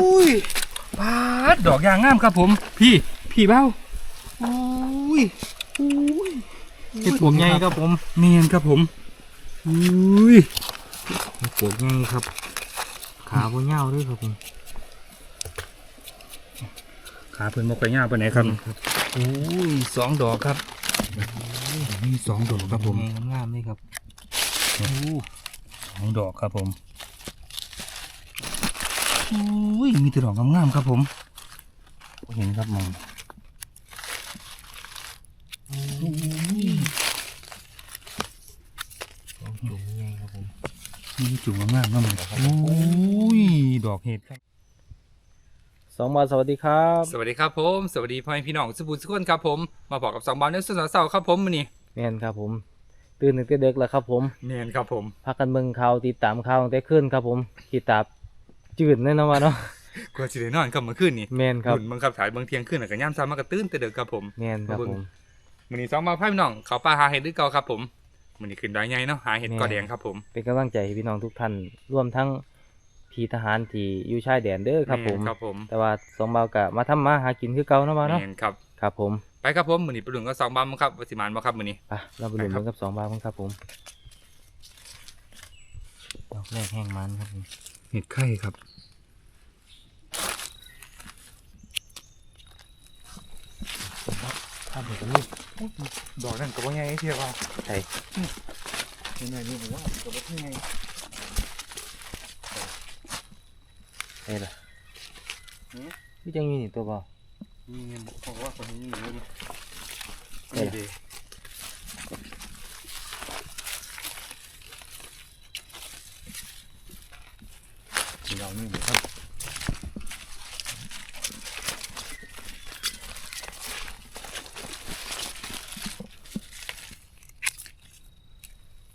ดปาดดอกยางงามครับผม พี่พี่เบ้าอุ้ยอุ้ยเห็ดปวกใหญ่ครับผมเนียนครับผมอุ้ยเห็ดปวกใหญ่ครับ ขาบ่ยาวด้วยครับผมขาเพิ่นมาไปย่างไปไหนครับอุ้ยสองดอกครับนี่สองดอกครับผมใหญ่งามๆเลยครับสองดอกครับผม อุ้ยมีแต่ดอกงามๆครับผมบ่เห็นครับมองดอกจุ่มใหญ่ครับผมมีจุ่มงามๆนั่นเลยอุ้ยดอกเห็ดครับสองบาทสวัสดีครับ สวัสดีครับผม สวัสดีพ่อแม่พี่น้องสุภูสุขคนครับผม มาบอกกับสองบอลเนื้อสดเสาร์ครับผมมื้อนี้แม่นครับผม ตื่นตั้งแต่เด็กแล้วครับผมเนียนครับผมพักกันเบิ่งข่าวติดตามข่าวตั้งแต่ขึ้นครับผมขีตาบ จืดแน่นอนว่าเนาะกลัวสิได้นอนครับเมื่อคืนนี่แม่นครับหุ่นบังคับถ่ายเบางเที่ยงคืนแล้วก็ย่ามซ้ำมากระตื้นแต่เด็กครับผมแม่นครับผมมื้อนี้สองบอลพ่อพี่น้องเขาป่าหาเห็ดด้วยเก่าครับผมมื้อนี้ขึ้นดอยใหญ่เนาะหาเห็ดแม่กอแดงครับผม เป็นกำลังใจให้พี่น้องทุกท่านรวมทั้งพี่ทหารที่อยู่ชายแดนเด้อครับผมแนครับผมแต่ว่าสองบาวกะมาทำมาหากินคือเก่าเนาะว่าเนาะแม่นครับครับผมไปครับผมมื้อนี้ไปดุนกับสองบอลมั้งครับว่าสิมานบ่ครับมื้อนี้ไปเราไปดูไปครับเบิ่งกับสองบาวกันครับผมดอกแรกแห้งมันครับผม เห็ดไข่ครับภาพเด็กนี่ดอกนั่นก็บ่ใหญ่เทียบว่าใช่นี่นี่ผมว่าก็บ่ใหญ่ใช่ละพี่จังมีนี่ตัวเปล่ามีเงินเพราะว่าคนนี้มีเงินเอ้ยดีมีเรานี่ครับ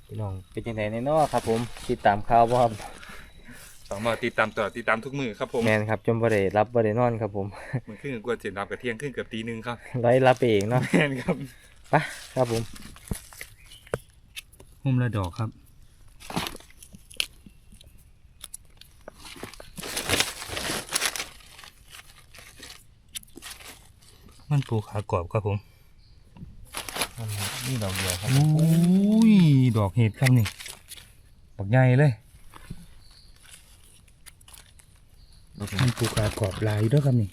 พี่น้อง เป็นยังไงในเนาะครับ ผมติดตามข่าวบ่ครับสองมาติดตามต่อติดตามทุกมือครับผมแมนครับจนบ่ได้รับบ่ได้นอนครับผมมันขึ้นกว่าเจ็ดรับกับเที่ยงขึ้นเกือบตีหนึ่งครับไล่รับไปเองเนาะแม่นครับไปครับผมหุ้มละดอกครับมันปูขากรอบครับผม นี่ดอกเดียวครับอุ้ยดอกเห็ดครับนี่ดอกใหญ่เลยมันปูขากรอบลายด้วยครับนี่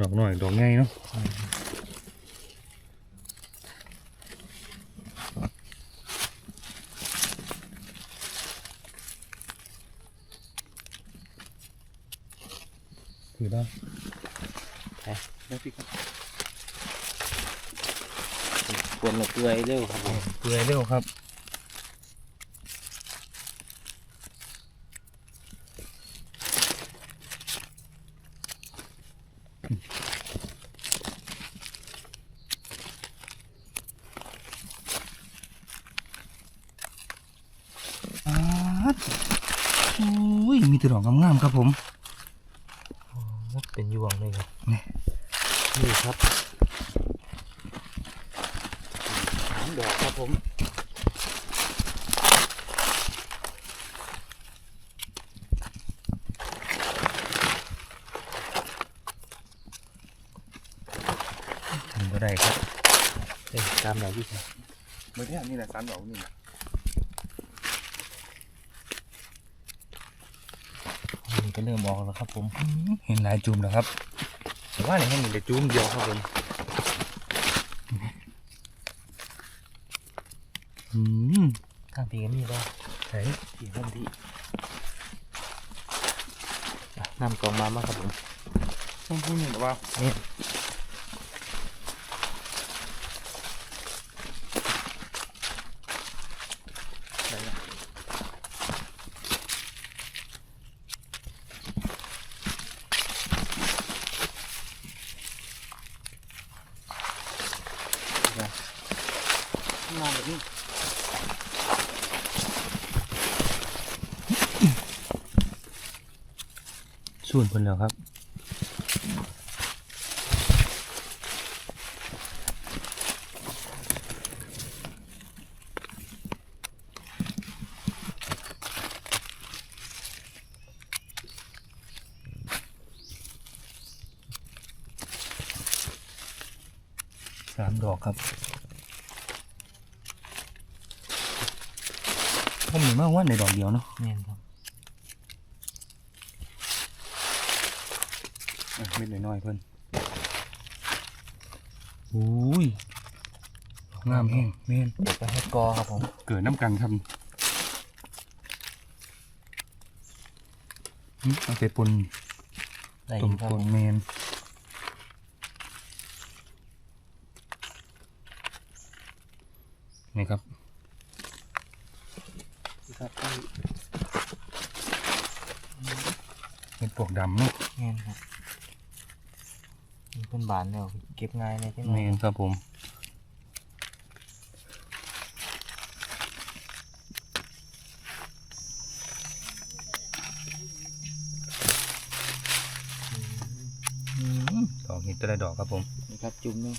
ดอกหน่อยดอกใหญ่เนาะถือได้ได้พี่ครับ กวนเปื่อยเร็วครับเปื่อยเร็วครับอาดอุ้ยมีแต่ดอกงามๆครับผม เป็นยวงเลยครับ นี่ นี่ครับ สามดอกครับผม ทำก็ได้ครับ เอ้ยตามดอกที่ใช่เมื่อที่นี่แหละสามดอกนี่นี่ก็เริ่มออกแล้วครับผม เห็นหลายจุ่มแล้วครับ แต่ว่าในแห่งนี้แต่จุ่มเดียวครับผมอืมข้างทีกันนี่ก็ใช่อีกข้างทีอะนำกล่องมามาครับผมต้องพูดหนึ่งแต่ว่านี่ งานแบบนี้สูนคนเดีวครับสามดอกครับ ว่าในดอกเดียวเนาะแม่นครับอะเม็ดน้อยๆเพิ่นอุ้ยดอกงามแห้งแม่นเดี๋ยวไปให้กอครับผมเกิดน้ำกันครับอืมเอาไปปนได้อต้มยู่ครับปผนมแมนนี่ครับครับ เป็นปลวกดำเนาะแม่นครับมันเป็นบานแล้วเก็บง่ายเลยใช่ไหมแมนครับผมอืมดอกเห็ดแตะดอกครับผมนี่ครับจุ่มหนึง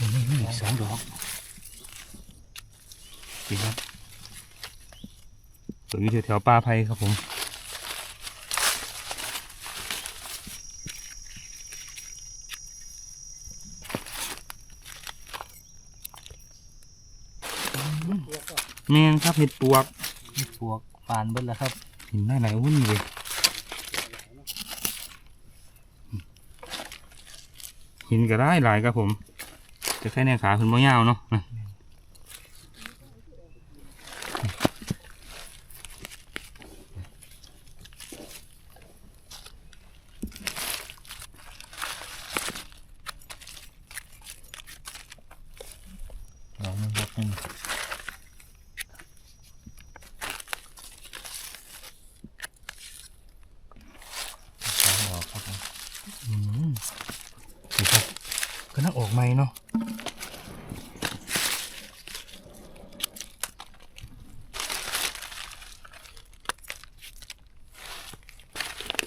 นี่นี่อีกสองดอก ดีครับตัวอยู่แถวๆป่าไผ่ครับผมแมนครับเห็ดปวกนี่ปวกปานเบิดแล้วครับเห็นได้หลายวุ่นเลยหินก็ได้หลายครับผม จะแค่แนวขาคุณบ่ยาวเนาะ อะดอกหนึงครับหนึ่งสองดอกครับผมอืมนี่ครับก็น่าออกไหมเนาะ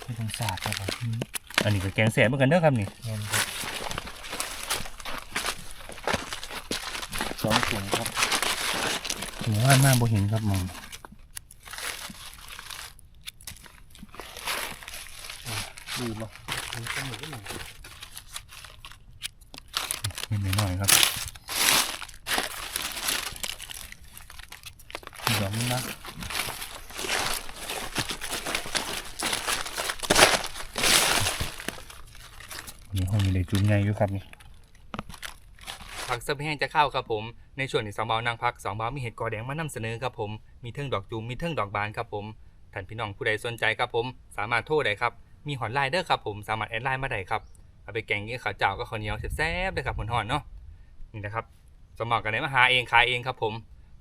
ไม่ต้องสาดครับผมอันนี้ก็แกงแสบเหมือนกันเด้อครับนี่ แม่นครับสองถุงครับ หมู่บ้านมากบ่เห็นครับมองดีบ่เห็นหน่อยๆครับอีกดอกนึงนะนี่ห้องมีเลยจุ้มใหญ่อยู่ครับนี่ ผักเสบแห้งจะเข้าครับผม ในช่วงที่สองเบานางพักสองเบามีเห็ดกอแดงมานำเสนอครับผม มีเทิงดอกจูมมีเทิงดอกบานครับผมท่านพี่น้องผู้ใดสนใจครับผม สามารถโทรได้ครับ มีหอนไลน์เด้อครับผม สามารถแอดไลน์มาได้ครับ เอาไปแกงกับข้าวเจ้าก็ข้าวเหนียวแซ่บๆเลยครับหอนๆเนาะ นี่นะครับสมองกันไหนมาหาเองขายเองครับผม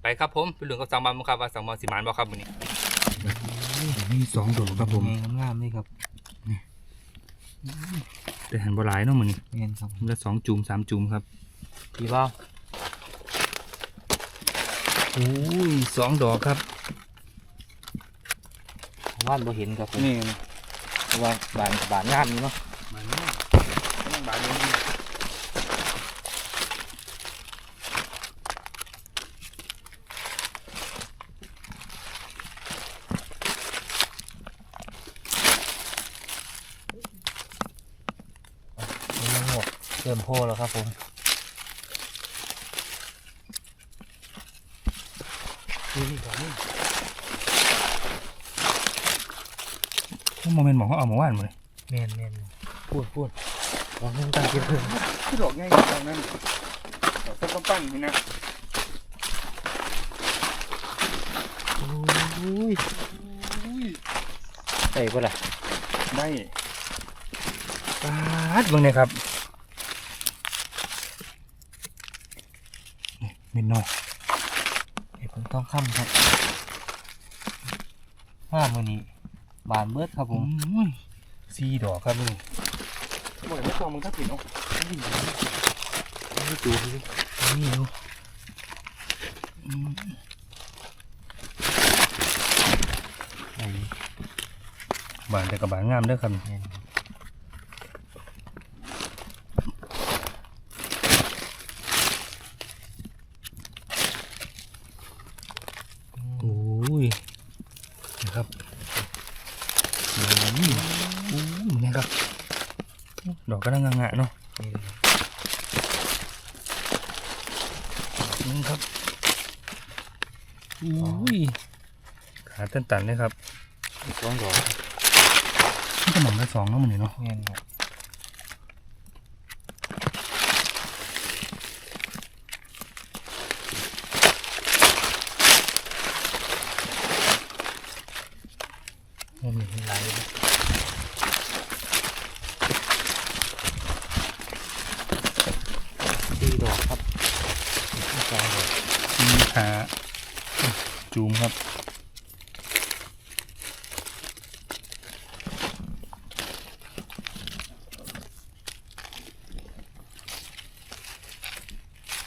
ไปครับผมไปเรื่องกับสองบามั้งครับว่าสองบาสิมานบ่ครับวันนี้นี่สองดอกครับผมแม่งามๆนี่ครับแต่หันบ่หลายเนาะมื้อนี้แม่นครับผมละสองจุ่มสามจุ่มครับ พี่บ้าโอ้ยสองดอกครับว่านบ่เห็นครับผมนี่เพราะว่าบานบานงามนี่เนาะมันนี่ต้องบาดนี้นี่มันหมดเริ่มโพแล้วครับผม นี่นี่ดอกนี่ต้อง โมเมนต์หมองเขาเอามาว่านมาเลยแม่นแม่นพูดพูดลองเล่นตั้งเก็บเพิ่มคือดอกง่ายดอกนั้นดอกต้นปั้นนี่นะโอ้ยใส่ปะล่ะได้ปาดเบิ่งเนี่ยครับนี่เม็ดน้อยไอ้ผมต้องค้ำครับห้ามือนี้ บานเบิดครับผผมมสี่ดอกครับนี่บ่อยไม่ฟองมึงทักผิดเนาะนี่ดูดินี่ดูอืมไอ้บานแต่กับบานงามเด้อครับแม่นโอ้ยนะครับ นี่ครับ ดอกก็น่างงะเนาะนี่ครับอุ้ยขาตันตันเลยครับสองดอกนี่ก็หม่อมได้สองแล้วมันเนาะแน่นครับ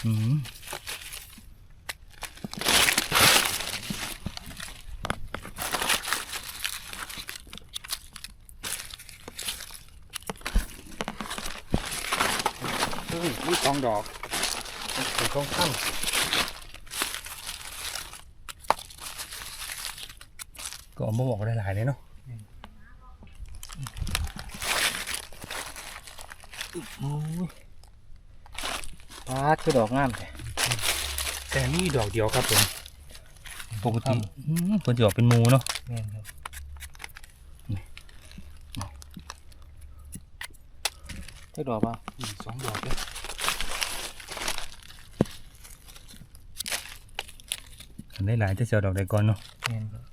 มเฮ้ยนี่สองดอกถึงกล้องข้ามก็เอามาบอกได้หลายเลยเนาะ โอ้ยปาด คือดอกงามแท้แต่นี่ดอกเดียวครับผมปกติอืมควรจะออกเป็นหมูเนาะแม่นครับเท่าดอกเปล่าสองดอกเลยอันได้หลายจะเสียวดอกใดก่อนเนาะแม่นครับ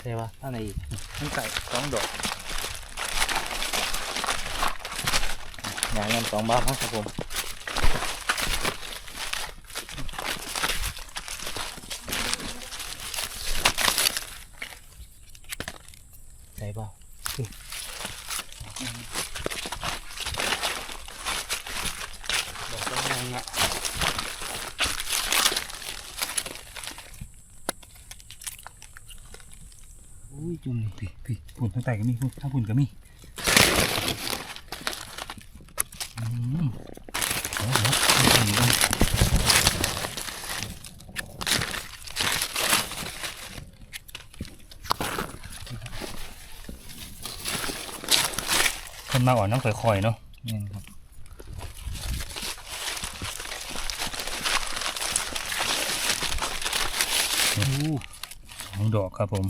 ใช่ปะอะไรอีก นี่ใส่สองดอก งานเงินส องบาทครับผมใช่เปล่าดอกแดงอะอุ้ยจุ่มนี่พี่พี่พุ่นทั้งไตก็มีพุ่นทั้งพุ่นก็มีอืมโอ้โหพุ่นนี่ต้องคน มาอ่อนน้ำค่อยๆเนาะเงินครับสองดอกครับผม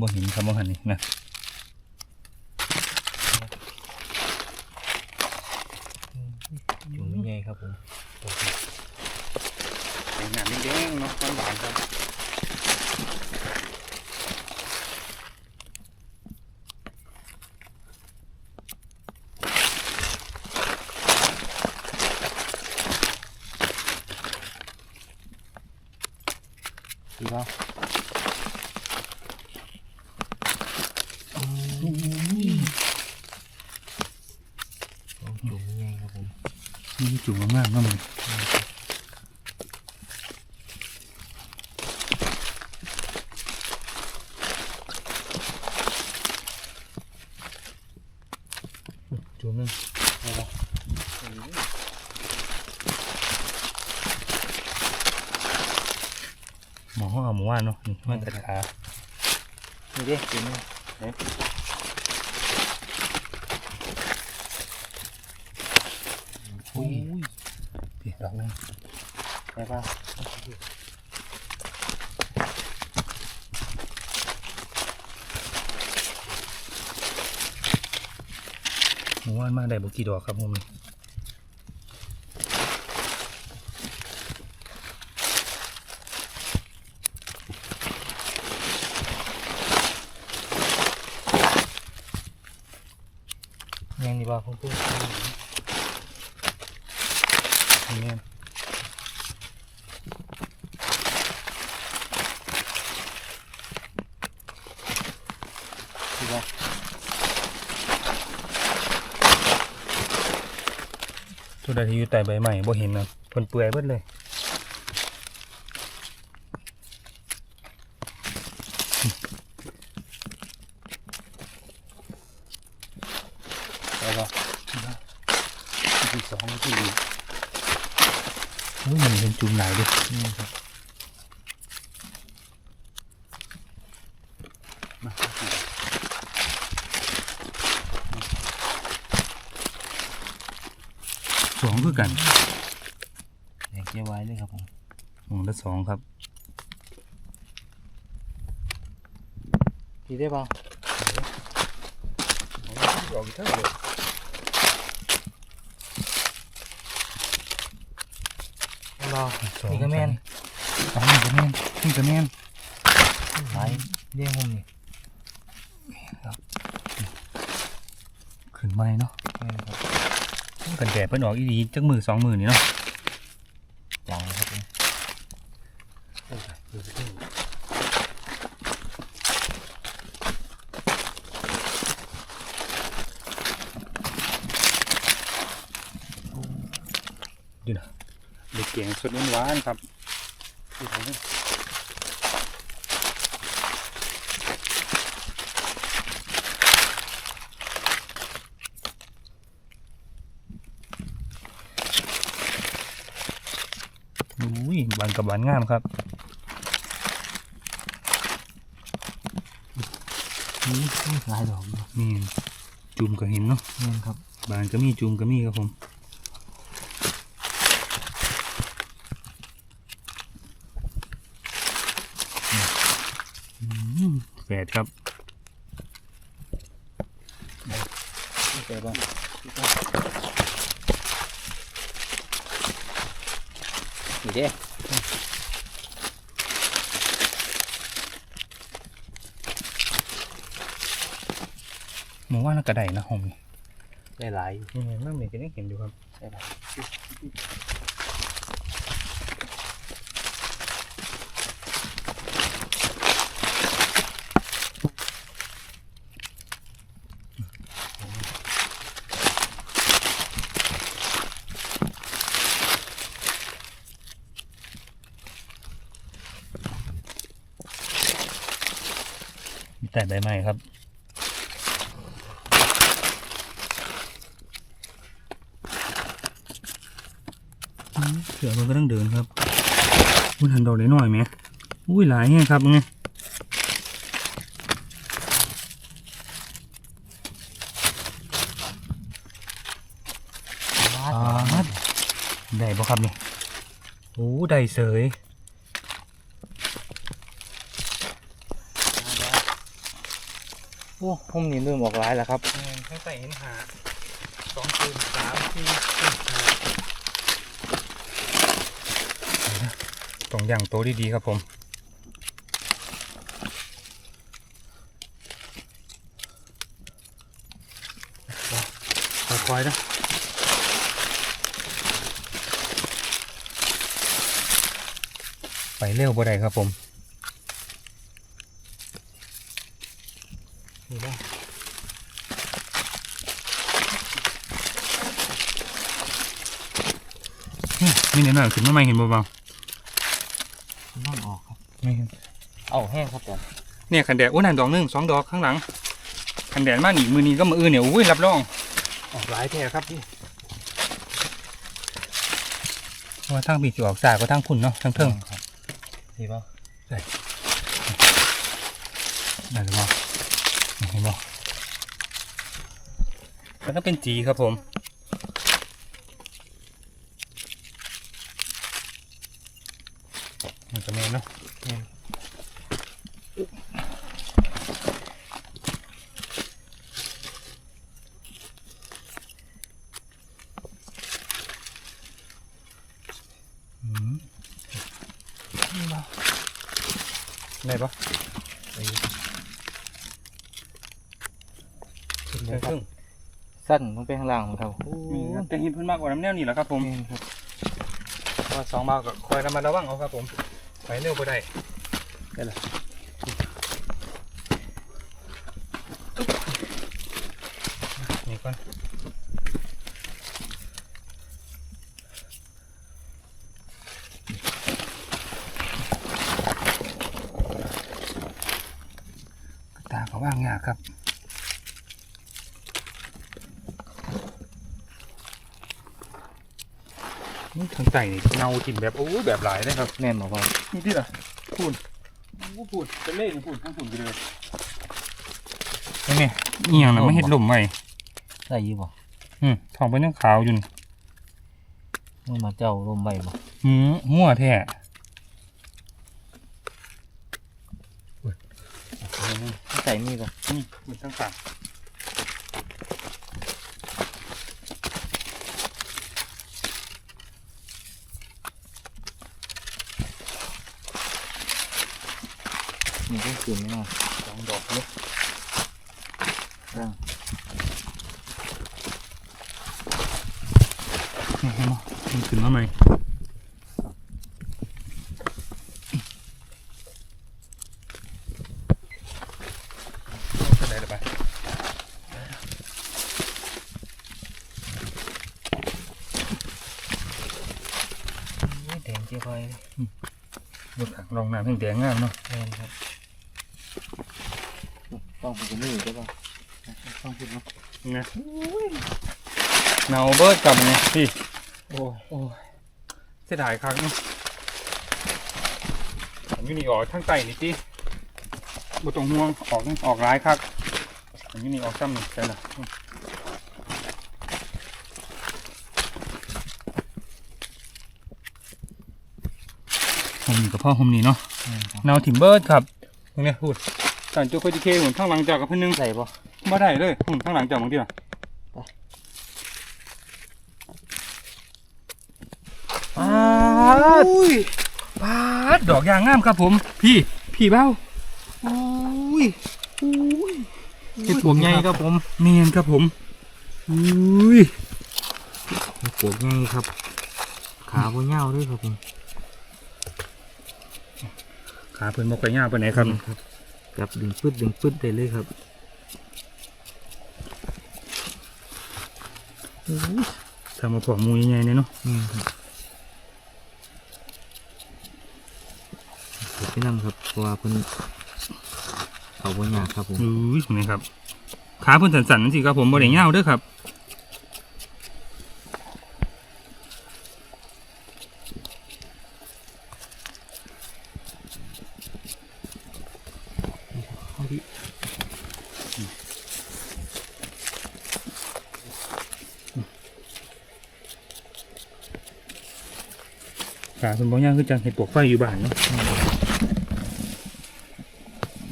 บ่เห็นครับบ่หันนี่นะ อยู่ไม่ใหญ่ครับผม แดงหนาแดงๆเนาะหวานๆครับ ดีเปล่าอยู่ไม่ใหญ่ครับผม นี่จุ่มมากๆเนาะมัน จุ่มนึงได้ปะหมอเอาหมูว่านเนาะนี่มันตัดขานี่ดิกินนี่อุ้ยพี่ดอกนึงได้ปะ หมูว่านมา ได้บุกี่ดอกครับผมยังดีป่ะคุณปุ้ยนี่ ดีป่ะ ตัว ใดที่อยู่ใต้ใบใหม่บ่เห็นนะเพิ่นเปื่อยเบิดเลยไปบ่ที่สองที่ดีเฮ้ยมันเป็นจุ่มไหนดิ นี่ครับ สองคือกันแยกเกี่ยวไว้เลยครับผมหงละสองครับพี่ได้ป่ะออกเท่าเลยรอนี่ก็แม่นสองนี่ก็แม่นนี่ก็แม่นหลายเลี้ยงผมนี่ขึ้นไม้เนาะแม่นครับ กันแดดเพิ่นออกอีดีจักมือสองมือนี่เนาะจังครับดูนะเด็กเก่งสดหวานครับอุ้ยบานกับบานงามครับนี่หลายดอกนี่จุ่มก็เห็นเนาะแม่ครับบานก็มีจุ่มก็มีครับผมแฝดครับเจอป่ะนี่เด้ หมูว่าน่าก็ได้นะหอมนี่ได้หลายอยู่นี่นั่นนี่ก็ยังเห็นอยู่ครับได้หลายมีแต่ใบไม้ครับอืม เสือมันก็ต้องเดินครับอุ้ยหันดอกได้หน่อยไหมอุ้ยหลายแห้งครับไงอ่าได้บ่ครับนี่โอ้ได้เสยโอ้ผมนี่เริ่มออกหลายแล้วครับข้างใต้เห็นหาสองคืนสามสี่ห้า ต้องย่างโตดีๆครับผมค่อยๆนะไปเร็วบ่ได้ครับผมนี่ได้นี่เนี่ยหน่อยขึ้นมาใหม่เห็นบ่เบาน้องออกครับ ไม่เห็น เอา แห้งครับผมเนี่ยขันแดดโอ้นั่นดอกหนึงสองดอกข้างหลังขันแดดมาหนีมือนี้ก็มืออื่นเนี่ยอุ้ยรับรองออกหลายแท้ครับพี่เพราะว่าทางบีจะออกสายก็ทางพุ่นเนาะทางเทิงครับนี่ป่ะนั่นหรือเปล่าเห็นบ่แล้วก็เป็นจีครับผมมันจะแม่นเนาะ อืมนี่บ่ ได้ปะได้ครึ่งสั้นลงไปข้างล่างครับโอ้มีครับแต่เห็นเพิ่นมากกว่าน้ำแนวนี่แหละครับผมแม่นครับว่าสองบาทก็คอยระมัดระวังเอาครับผมไปเร็วบ่ได้ได้ละ นี่ก่อน ว่างยากครับนี่ ทางใต้นี่เงาทิ่มแบบโอ้ยแบบหลายเลยครับแม่นบ่พ่อนี่ที่ล่ะพูดโอ้พูดเป็นเล่นพูดทั้งพูดไปเลยนี่เอียงนะไม่เห็นลมไว้ได้อยู่บ่อืมทองเป็นยังขาวอยู่นี่มึงมาเจ้าลมใบบ่หืมมั่วแท้ใส่มีบ่นี่มันทั้งสั่งมี ก็ขึ้นเนาะสองดอกเลยร่างนี่เห็นไหมมันขึ้นมาไหมอะไรไปแดงเจ้าพอยยกถังรองน้ำแห้งแดงงามเนาะแม่นครับ ต้องเป็นมือใช่ป่ะต้องพูดเนาะนะเนาเบิร์ดกลับมาเนี่ยพี่โอ้ยโอ้ยเสียดายครั้งเนาะผมอยูนี่ออกทั้งไตนี่จีบ่ต้องห่วงออกออกร้ายครับผมอยูนี่ออกซ้ำหนึ่งใช่ละผมนี่กับพ่อผมนี่เนาะแม่นครับเนาทิมเบิร์ดครับตรงเนี้ยพูด สันจุคดีเคหุ่นข้างหลังจากกับเพื่อนนึงใส่บ่บ่ได้เลยหุ่นข้างหลังจากบางทีอะปาดอุ้ยปาดดอกยางงามครับผม พี่พี่เบ้าอุ้ยอุ้ยเห็ดปวกใหญ่ครับผมเมียนครับผมอุ้ยเห็ดปวกใหญ่ครับ ขาบ่ยาวด้วยครับผมขาเพิ่นบ่ค่อยยาวปานไหนครับครับ จับดึงปึ๊ดดึงปึ๊ดได้เลยครับทำมาพอมูใหญ่ๆเนี่ยเนาะนี่ครับเดี๋ยวพี่นั่งครับเพราะว่าเพิ่นเขาบ่ยากครับผมอุ้ยนี่ครับขาเพิ่นสั่นๆนั่นสิครับผมบ่ได้ยาวเด้อครับ เพิ่นบ่ยาวคือจังเห็ดปวกไฟอยู่บ้านเนาะ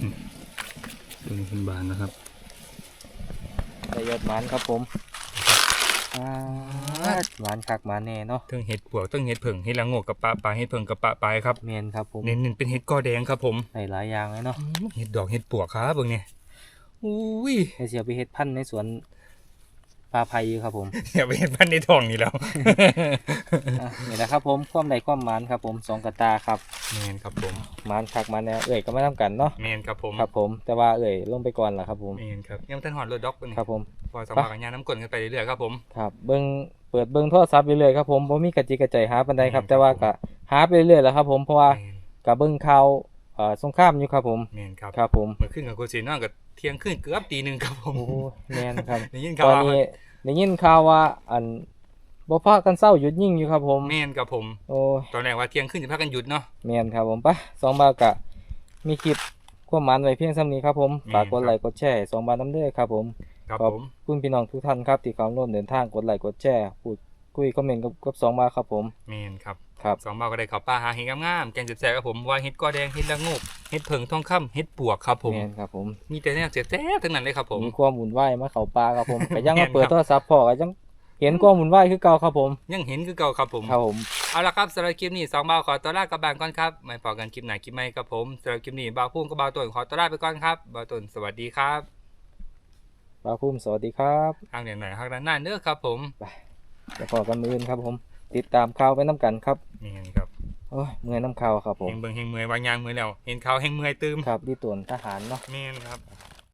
อืมตัวนี้เป็นบานนะครับได้ยอดหมานครับผมอ่าหมานคักหมานแน่เนาะเทั้งเห็ดปวกเทั้งเห็ดเผิงเห็ดละโงกกับปลาปลาเห็ดเผิงกับปลาปลายครับเมียนครับผมเน้นๆเป็นเห็ดกอแดงครับผมได้หลายอย่างเลยเนาะเห็ดดอกเห็ดปวกครับเบิ่งเนี่ยอุ้ยให้เสียไปเฮ็ดพันธุ์ในสวน ปลาไผ่อยู่ครับผมอย่าไปเห็ดพันในท้องนี่แล้วอะนี่นะครับผมความใดความหมานครับผมสองกระตาครับแมนครับผมหมานคักหมานแน่เอ่ยก็ไม่ทำกันเนาะแมนครับผมครับผมแต่ว่าเอ่ยลงไปก่อนล่ะครับผมแมนครับยังท่านหอดรถด็อกเป็นครับผมพอสมัครกันยาน้ำกลนกันไปเรื่อยๆครับผมครับเบิ้งเปิดเบิ้งโทรศัพท์ไปเรื่อยๆครับผมผมมีกระจิกกระใจหาปันใดครับอืมแต่ว่าครัก็บผมหาไปเรื่อยๆแหล้วครับผมเพราะว่าแมนกับเบิ้งข่าวเอ่อสงครามอยู่ครับผมแมนครับครับผมเมื่อขึ้นกับกูสีนอนกับเที่ยงขึ้นเกือบตีหนึ่งครับผมโอ้โหแม่นครับได้ยินตข่าวอนว่านี้ได้ยินข่าวว่าอันบ่พากันเศร้าหยุดยิงอยู่ครับผมแมนครับผมโอ้ยตอนแรกว่าเที่ยงขึ้นจะพากันหยุดเนาะแม่นครับผมไปะสองบาทกะมีคลิปความหมานไว้เพียงส่ำนี้ครับผมฝากกดไลค์กดแชร์สองบาทน้ำเด้อครับผมครับขอบผมคุณพี่น้องทุกท่านครับที่เข้าร่วมเดินทางกดไลค์กดแชร์พูด คุยคอมเมนต์กับกับสองบาทครับผมแมนครับครับสองเบาก็ได้ข่าวปลาหาเห็ดงามๆแกงแซ่บๆครับผมว่าเห็ดกอแดงเห็ดละโงกเห็ดเผิงทองคำเห็ดปวกครับผมแม่นครับผมมีแต่เนี่ยแซ่บๆทั้งนั้นเลยครับผมมีความหมุนไหวายมาเข้าปลาครับผมก็ยังแม่มานเปิดครับโทรศัพท์พ่อก็ยังเห็นความหมุนไหวายคือเก่าครับผม ยังเห็นคือเก่าครับผมครับผมเอาละครับสำหรับคลิปนี้สองเบาขอตัวลากับบ้านก่อนครับไม่พอกันคลิปไหนคลิปไม่ครับผมสำหรับคลิปนี้เบาพุ่งกับเบาตุนขอตัวลาไปก่อนครับเบาตุนสวัสดีครับปลาพุ่มสวัสดีครับทางไหนไหนทางด้านหน้าเนื้อครับผม แล้วพอกันมืออื่นครับ ผม ติดตามข่าวไปน้ำกันครับนี่ครับโอ้ยเมื่อยน้ำข่าวครับผมเฮงเบิงเฮงเมื่อยวางยางมือแล้ว เห็นเขาวเฮงเมื่อยตืมครับดีตวนทหารเนาะแม่นครับ